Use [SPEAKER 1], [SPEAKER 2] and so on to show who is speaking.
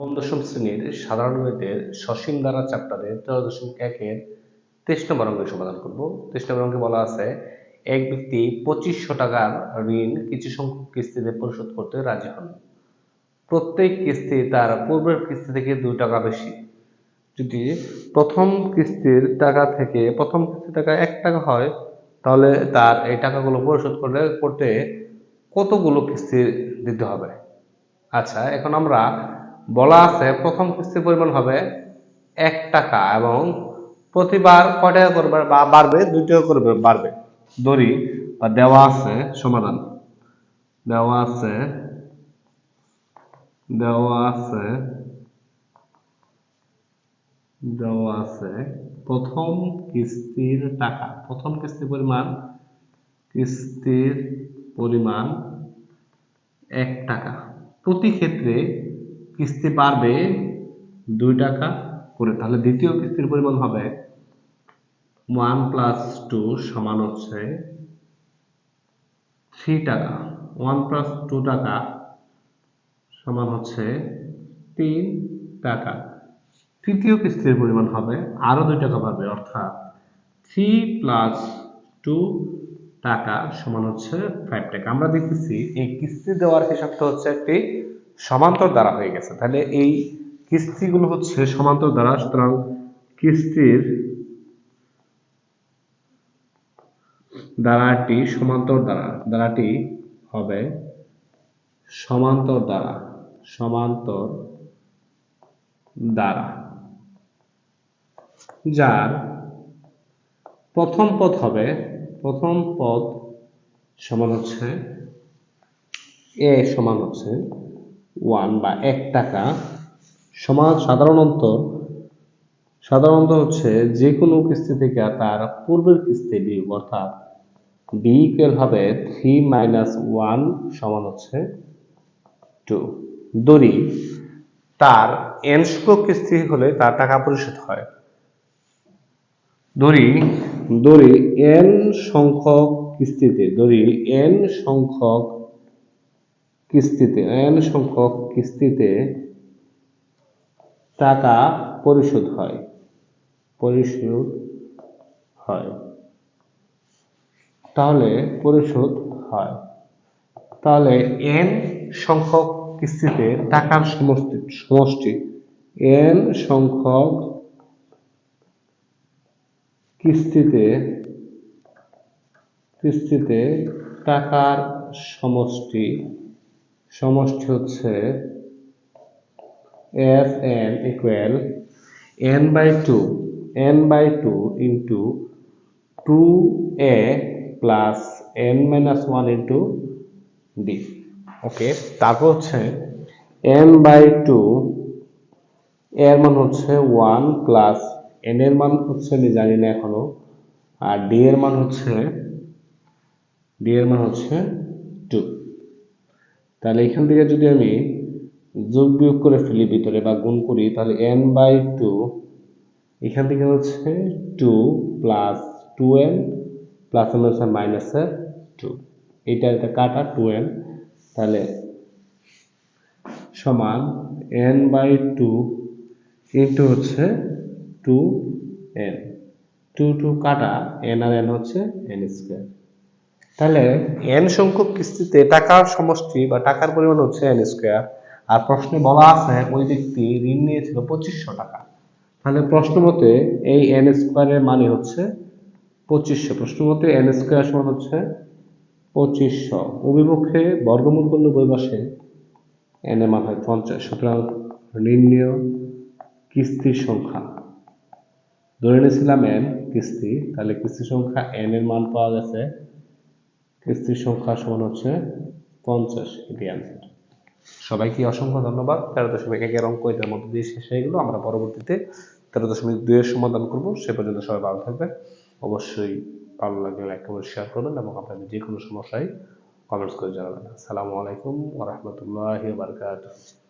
[SPEAKER 1] নবম দশম শ্রেণির সাধারণ গণিতের সসীম দ্বারা চ্যাপ্টারে তেরো দশমিক একের তেইশ নম্বর অঙ্কের সমাধান করব। তেইশ নম্বর অঙ্কে বলা আছে, এক ব্যক্তি পঁচিশশো টাকার ঋণ কিছু সংখ্যক কিস্তিতে পরিশোধ করতে রাজি হন। প্রত্যেক কিস্তি তার পূর্বের কিস্তি থেকে দুই টাকা বেশি। যদি প্রথম কিস্তির টাকা থেকে, প্রথম কিস্তির টাকা এক টাকা হয়, তাহলে তার এই টাকাগুলো পরিশোধ করলে, করতে কতগুলো কিস্তি দিতে হবে? আচ্ছা এখন আমরা বলা আছে, প্রথম কিস্তির পরিমাণ হবে এক টাকা এবং প্রতিবার কয় টাকা করে বা বাড়বে দুই টাকা করে বাড়বে। দড়ি বা দেওয়া আছে, সমাধান। দেওয়া আছে দেওয়া আছে দেওয়া আছে। প্রথম কিস্তির টাকা, প্রথম কিস্তির পরিমাণ কিস্তির পরিমাণ এক টাকা। প্রতি ক্ষেত্রে কিস্তি বাড়বে দুই টাকা করে, তাহলে দ্বিতীয় কিস্তির পরিমাণ হবে ওয়ান প্লাস টু সমান হচ্ছে থ্রি টাকা। ওয়ান প্লাস টু টাকা সমান হচ্ছে তিন টাকা। তৃতীয় কিস্তির পরিমাণ হবে আরও দুই টাকা পাবে অর্থাৎ থ্রি প্লাস টু টাকা সমান হচ্ছে ফাইভ টাকা। আমরা দেখতেছি এই কিস্তি দেওয়ার হিসাবটা হচ্ছে একটি সমান্তর দ্বারা হয়ে গেছে। তাহলে এই কিস্তিগুলো হচ্ছে সমান্তর দ্বারা, সুতরাং কিস্তির দ্বারাটি সমান্তর দ্বারা, দ্বারাটি হবে সমান্তর দ্বারা সমান্তর দ্বারা। যার প্রথম পদ হবে, প্রথম পদ সমান হচ্ছে, এ সমান হচ্ছে ওয়ান বা এক টাকা সমান সাধারণত সাধারণত হচ্ছে যে কোনো কিস্তি থেকে তার পূর্বের কিস্তি বিয়োগ অর্থাৎ বি ইকুয়াল হবে থ্রি মাইনাস ওয়ান সমান হচ্ছে টু দড়ি তার এন কিস্তি হলে তার টাকা পরিশোধ হয়। দড়ি দড়ি এন সংখ্যক কিস্তিতে দড়ি এন সংখ্যক কিস্তিতে, এন সংখ্যক কিস্তিতে টাকা পরিশোধ হয়। পরিশোধ হয়। তাহলে পরিশোধ হয়। তাহলে এন সংখ্যক কিস্তিতে টাকার সমষ্টি সমষ্টি, এন সংখ্যক কিস্তিতে কিস্তিতে টাকার সমষ্টি সমষ্টি হচ্ছে F N equal N by two N by two into two A plus N minus one into D okay তারপর হচ্ছে এন বাই টু এর মান হচ্ছে ওয়ান প্লাস এন এর মান হচ্ছে, আমি জানি না এখনও, আর ডি এর মান হচ্ছে ডি এর মান হচ্ছে টু তাহলে এখান থেকে যদি আমি যোগ বিয়োগ করে ফেলি ভিতরে বা গুণ করি, তাহলে এন বাই টু এখান থেকে হচ্ছে two plus two N plus N হচ্ছে মাইনাসের টু এইটা এটা কাটা টু এন তাহলে সমান এন বাই টু ইন্টু হচ্ছে টু এন টু টু কাটা এন আর এন হচ্ছে এন স্কোয়ার তাহলে এন সংখ্যক কিস্তিতে টাকার সমষ্টি বা টাকার পরিমাণ হচ্ছে এন স্কোয়ার আর প্রশ্নে বলা আছে ওই ব্যক্তি ঋণ নিয়েছিল পঁচিশশো টাকা। তাহলে প্রশ্ন মতে এই এন স্কোয়ারের মানে হচ্ছে পঁচিশশো। প্রশ্ন মতে এন স্কোয়ার সমান হচ্ছে পঁচিশশো। অভিমুখে বর্গমূল করলে বই বসে এন এর মান হয় পঞ্চাশ। সুতরাং নির্ণয় কিস্তির সংখ্যা। ধরে নিয়েছিলাম এন কিস্তি, তাহলে কিস্তির সংখ্যা এন এর মান পাওয়া গেছে কিস্তির সংখ্যা সমান হচ্ছে পঞ্চাশ এটি অ্যান্সার সবাইকে অসংখ্য ধন্যবাদ। তেরো দশমিক একের অঙ্ক এটার মধ্যে দিয়ে শেষ হয়ে গেলো। আমরা পরবর্তীতে তেরো দশমিক দুইয়ের সমাধান করব। সে পর্যন্ত সবাই ভালো থাকবেন। অবশ্যই ভালো লাগলে লাইক কমেন্ট শেয়ার করবেন এবং আপনাদের যে কোনো সমস্যায় কমেন্টস করে জানাবেন। আসসালামু আলাইকুম ওরহমতুল্লাহ বারকাতুহ।